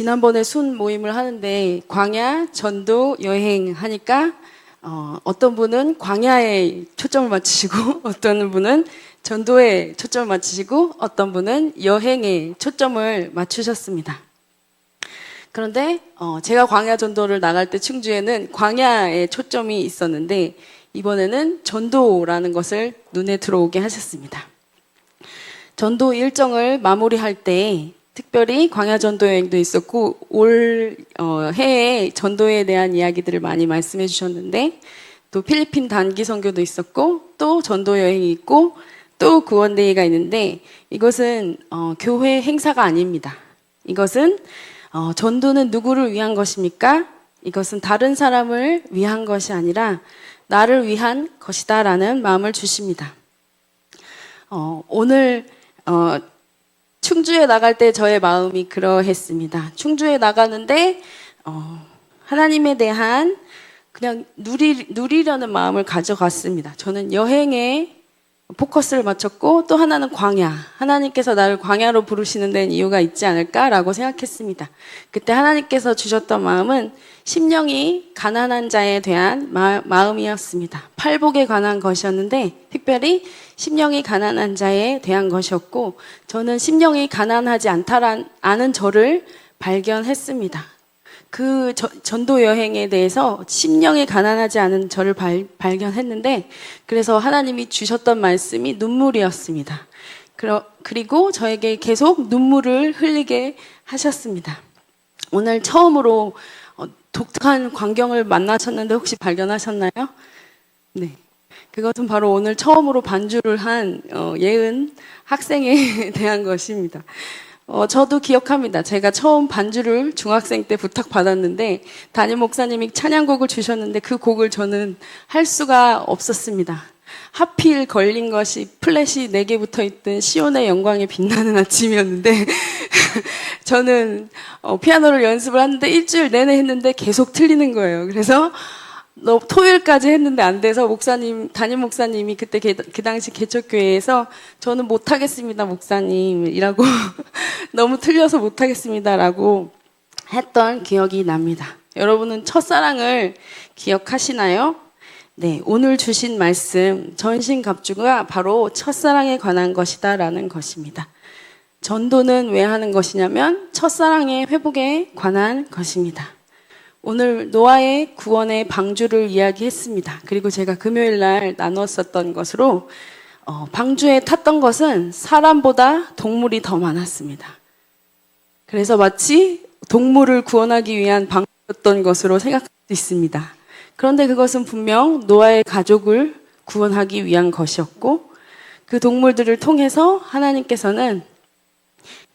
지난번에 순 모임을 하는데 광야, 전도, 여행 하니까 어, 어떤 분은 광야에 초점을 맞추시고 어떤 분은 전도에 초점을 맞추시고 어떤 분은 여행에 초점을 맞추셨습니다. 그런데 어, 제가 광야 전도를 나갈 때 충주에는 광야에 초점이 있었는데 이번에는 전도라는 것을 눈에 들어오게 하셨습니다. 전도 일정을 마무리할 때 특별히 광야 전도 여행도 있었고 올 어, 해에 전도에 대한 이야기들을 많이 말씀해 주셨는데 또 필리핀 단기 선교도 있었고 또 전도 여행이 있고 또 구원데이가 있는데 이것은 어, 교회 행사가 아닙니다. 이것은 어, 전도는 누구를 위한 것입니까? 이것은 다른 사람을 위한 것이 아니라 나를 위한 것이다라는 마음을 주십니다. 어, 오늘 어, 충주에 나갈 때 저의 마음이 그러했습니다. 충주에 나가는데 어, 하나님에 대한 그냥 누리, 누리려는 마음을 가져갔습니다. 저는 여행에 포커스를 맞췄고 또 하나는 광야. 하나님께서 나를 광야로 부르시는 데는 이유가 있지 않을까라고 생각했습니다. 그때 하나님께서 주셨던 마음은 심령이 가난한 자에 대한 마, 마음이었습니다. 팔복에 관한 것이었는데 특별히 심령이 가난한 자에 대한 것이었고 저는 심령이 가난하지 않다란 아는 저를 발견했습니다. 그 저- 전도 여행에 대해서 심령이 가난하지 않은 저를 발, 발견했는데 그래서 하나님이 주셨던 말씀이 눈물이었습니다. 그러, 그리고 저에게 계속 눈물을 흘리게 하셨습니다. 오늘 처음으로 어, 독특한 광경을 만나셨는데 혹시 발견하셨나요? 네. 그것은 바로 오늘 처음으로 반주를 한 어, 예은 학생에 대한 것입니다. 어, 저도 기억합니다. 제가 처음 반주를 중학생 때 부탁받았는데 담임 목사님이 찬양곡을 주셨는데 그 곡을 저는 할 수가 없었습니다. 하필 걸린 것이 플랫이 4개 붙어 있던 시온의 영광에 빛나는 아침이었는데 저는 어, 피아노를 연습을 하는데 일주일 내내 했는데 계속 틀리는 거예요. 그래서 너 토요일까지 했는데 안 돼서 목사님 담임 목사님이 그때 개- 그 당시 개척교회에서 저는 못 하겠습니다 목사님이라고 너무 틀려서 못 하겠습니다라고 했던 기억이 납니다. 여러분은 첫사랑을 기억하시나요? 네, 오늘 주신 말씀 전신갑주가 바로 첫사랑에 관한 것이다라는 것입니다. 전도는 왜 하는 것이냐면 첫사랑의 회복에 관한 것입니다. 오늘 노아의 구원의 방주를 이야기했습니다. 그리고 제가 금요일 날 나눴었던 것으로 어, 방주에 탔던 것은 사람보다 동물이 더 많았습니다. 그래서 마치 동물을 구원하기 위한 방주였던 것으로 생각할 수 있습니다. 그런데 그것은 분명 노아의 가족을 구원하기 위한 것이었고 그 동물들을 통해서 하나님께서는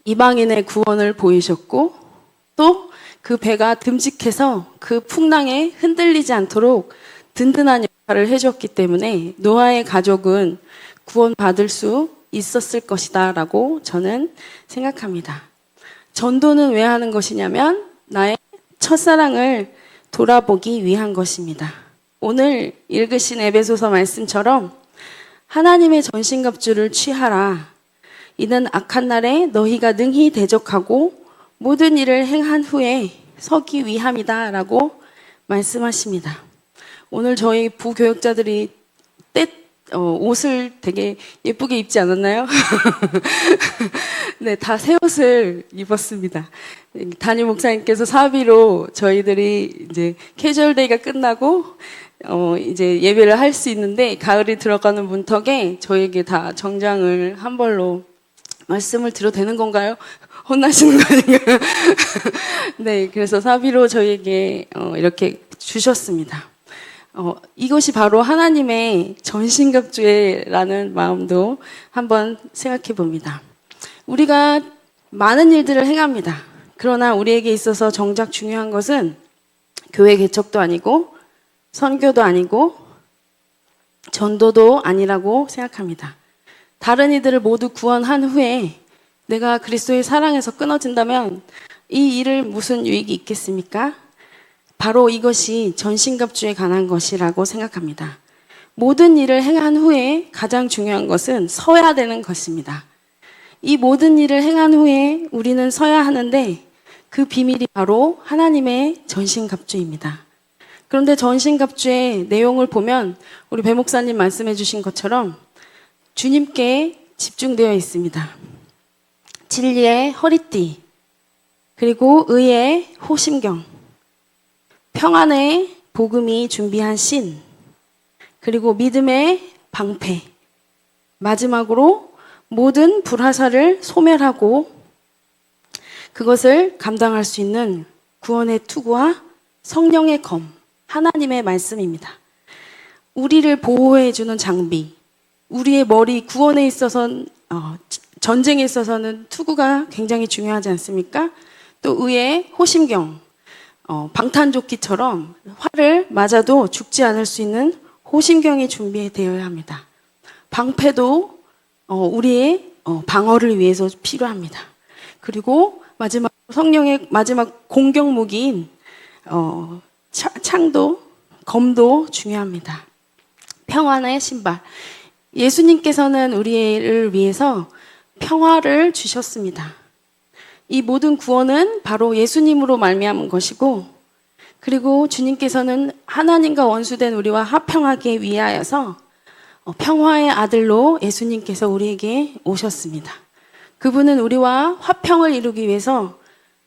이방인의 구원을 보이셨고 또 그 배가 듬직해서 그 풍랑에 흔들리지 않도록 든든한 역할을 해줬기 때문에 노아의 가족은 구원받을 수 있었을 것이다 라고 저는 생각합니다. 전도는 왜 하는 것이냐면 나의 첫사랑을 돌아보기 위한 것입니다. 오늘 읽으신 에베소서 말씀처럼 하나님의 전신갑주를 취하라. 이는 악한 날에 너희가 능히 대적하고 모든 일을 행한 후에 서기 위함이다라고 말씀하십니다. 오늘 저희 부교육자들이 때 어, 옷을 되게 예쁘게 입지 않았나요? 네, 다 새 옷을 입었습니다. 담임 목사님께서 사비로 저희들이 이제 캐주얼 데이가 끝나고 어, 이제 예배를 할 수 있는데 가을이 들어가는 문턱에 저에게 다 정장을 한 벌로 말씀을 드려도 되는 건가요? 혼나시는 거 아닌가요? 네, 그래서 사비로 저에게 어, 이렇게 주셨습니다. 어, 이것이 바로 하나님의 전신갑주의라는 마음도 한번 생각해 봅니다. 우리가 많은 일들을 행합니다. 그러나 우리에게 있어서 정작 중요한 것은 교회 개척도 아니고 선교도 아니고 전도도 아니라고 생각합니다. 다른 이들을 모두 구원한 후에 내가 그리스도의 사랑에서 끊어진다면 이 일을 무슨 유익이 있겠습니까? 바로 이것이 전신갑주에 관한 것이라고 생각합니다. 모든 일을 행한 후에 가장 중요한 것은 서야 되는 것입니다. 이 모든 일을 행한 후에 우리는 서야 하는데 그 비밀이 바로 하나님의 전신갑주입니다. 그런데 전신갑주의 내용을 보면 우리 배 목사님 말씀해 주신 것처럼 주님께 집중되어 있습니다. 진리의 허리띠, 그리고 의의 호심경, 평안의 복음이 준비한 신, 그리고 믿음의 방패, 마지막으로 모든 불화살을 소멸하고 그것을 감당할 수 있는 구원의 투구와 성령의 검, 하나님의 말씀입니다. 우리를 보호해주는 장비, 우리의 머리 구원에 있어서는 어, 전쟁에 있어서는 투구가 굉장히 중요하지 않습니까? 또 의의 호심경, 어, 방탄조끼처럼 활을 맞아도 죽지 않을 수 있는 호심경이 준비되어야 합니다. 방패도 어, 우리의 어, 방어를 위해서 필요합니다. 그리고 마지막 성령의 마지막 공격 무기인 어, 차- 창도 검도 중요합니다. 평안의 신발. 예수님께서는 우리를 위해서 평화를 주셨습니다. 이 모든 구원은 바로 예수님으로 말미암은 것이고 그리고 주님께서는 하나님과 원수된 우리와 화평하기 위하여서 어, 평화의 아들로 예수님께서 우리에게 오셨습니다. 그분은 우리와 화평을 이루기 위해서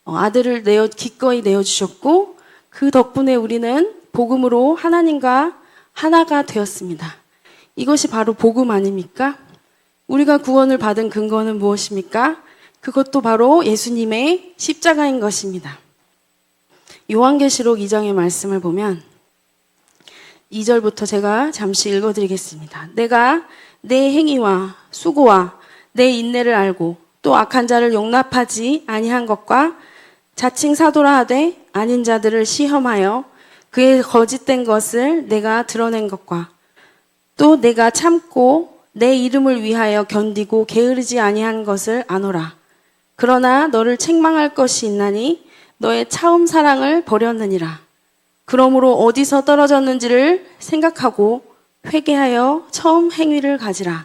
어, 아들을 내어 기꺼이 내어 주셨고 그 덕분에 우리는 복음으로 하나님과 하나가 되었습니다. 이것이 바로 복음 아닙니까? 우리가 구원을 받은 근거는 무엇입니까? 그것도 바로 예수님의 십자가인 것입니다. 요한계시록 2장의 말씀을 보면 2절부터 제가 잠시 읽어드리겠습니다. 내가 내 행위와 수고와 내 인내를 알고 또 악한 자를 용납하지 아니한 것과 자칭 사도라 하되 아닌 자들을 시험하여 그의 거짓된 것을 내가 드러낸 것과 또 내가 참고 내 이름을 위하여 견디고 게으르지 아니한 것을 아노라. 그러나 너를 책망할 것이 있나니 너의 처음 사랑을 버렸느니라. 그러므로 어디서 떨어졌는지를 생각하고 회개하여 처음 행위를 가지라.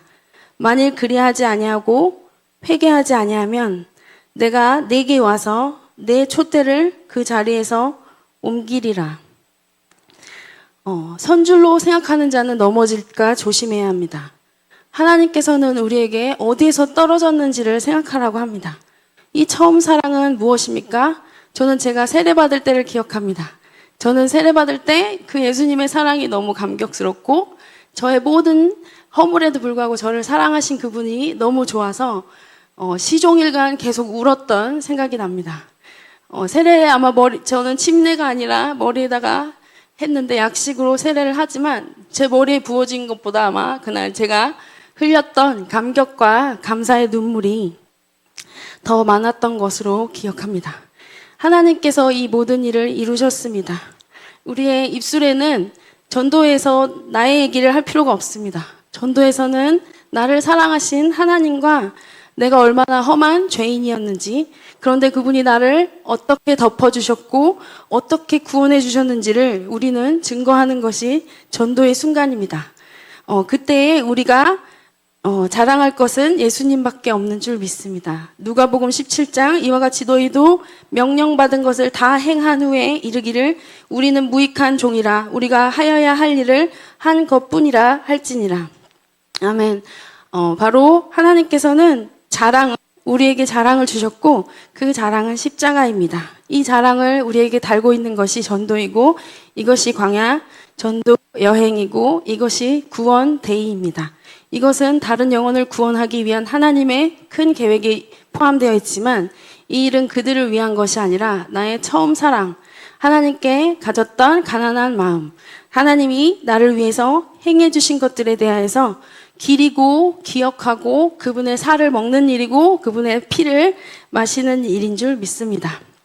만일 그리하지 아니하고 회개하지 아니하면 내가 내게 와서 내 촛대를 그 자리에서 옮기리라. 어, 선줄로 생각하는 자는 넘어질까 조심해야 합니다. 하나님께서는 우리에게 어디에서 떨어졌는지를 생각하라고 합니다. 이 처음 사랑은 무엇입니까? 저는 제가 세례받을 때를 기억합니다. 저는 세례받을 때 그 예수님의 사랑이 너무 감격스럽고 저의 모든 허물에도 불구하고 저를 사랑하신 그분이 너무 좋아서 어, 시종일관 계속 울었던 생각이 납니다. 어, 세례 아마 머리 저는 침례가 아니라 머리에다가 했는데 약식으로 세례를 하지만 제 머리에 부어진 것보다 아마 그날 제가 흘렸던 감격과 감사의 눈물이 더 많았던 것으로 기억합니다. 하나님께서 이 모든 일을 이루셨습니다. 우리의 입술에는 전도에서 나의 얘기를 할 필요가 없습니다. 전도에서는 나를 사랑하신 하나님과 내가 얼마나 험한 죄인이었는지, 그런데 그분이 나를 어떻게 덮어주셨고, 어떻게 구원해 주셨는지를 우리는 증거하는 것이 전도의 순간입니다. 어, 그때 우리가 어, 자랑할 것은 예수님밖에 없는 줄 믿습니다. 누가복음 17장 이와 같이 너희도 명령받은 것을 다 행한 후에 이르기를 우리는 무익한 종이라 우리가 하여야 할 일을 한 것뿐이라 할지니라. 아멘. 어, 바로 하나님께서는 자랑 우리에게 자랑을 주셨고 그 자랑은 십자가입니다. 이 자랑을 우리에게 달고 있는 것이 전도이고 이것이 광야 전도 여행이고 이것이 구원 데이입니다. 이것은 다른 영혼을 구원하기 위한 하나님의 큰 계획이 포함되어 있지만 이 일은 그들을 위한 것이 아니라 나의 처음 사랑, 하나님께 가졌던 가난한 마음, 하나님이 나를 위해서 행해 주신 것들에 대하여서 기리고 기억하고 그분의 살을 먹는 일이고 그분의 피를 마시는 일인 줄 믿습니다.